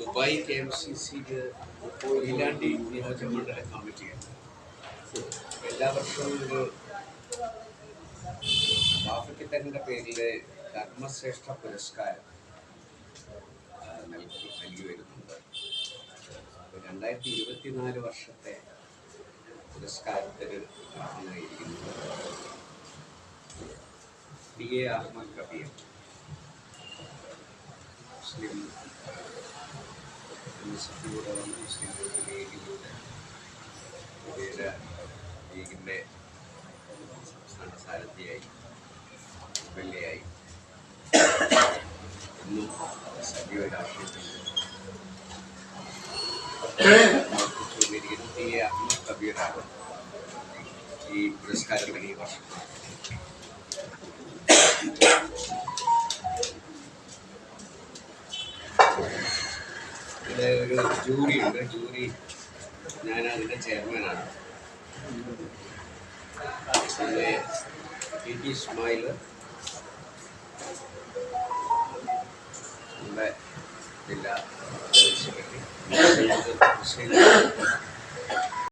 Dubai K M C സിക്ക് ഇല്ലാണ്ട് നിയോജകമണ്ഡല കമ്മിറ്റിയാണ് എല്ലാ വർഷവും ഒരു ബാഫക്കിത്തറിന്റെ പേരിൽ ധർമ്മശ്രേഷ്ഠ പുരസ്കാരം നൽകി നൽകി വരുന്നുണ്ട്. രണ്ടായിരത്തി ഇരുപത്തിനാല് വർഷത്തെ പുരസ്കാരത്തിന് ഡി എ അഹമ്മദ് കബീർ. യൂണിവേഴ്സിറ്റിയുടെ മുസ്ലിം യൂത്ത് ലീഗിലൂടെ ലീഗിന്റെ സംസ്ഥാന സാരഥിയായി എം എൽ എ ആയി ഇന്നും സജീവ രാഷ്ട്രീയത്തിൽ ഈ പുരസ്കാരം ഈ വർഷം. ഇവിടെ ഒരു ജൂറി ഉണ്ട്. ജൂറി ഞാൻ അതിന്റെ ചെയർമാനാണ് പിന്നെ പി ടി ഇസ്മായിൽ നമ്മുടെ ജില്ലാ സെക്രട്ടറി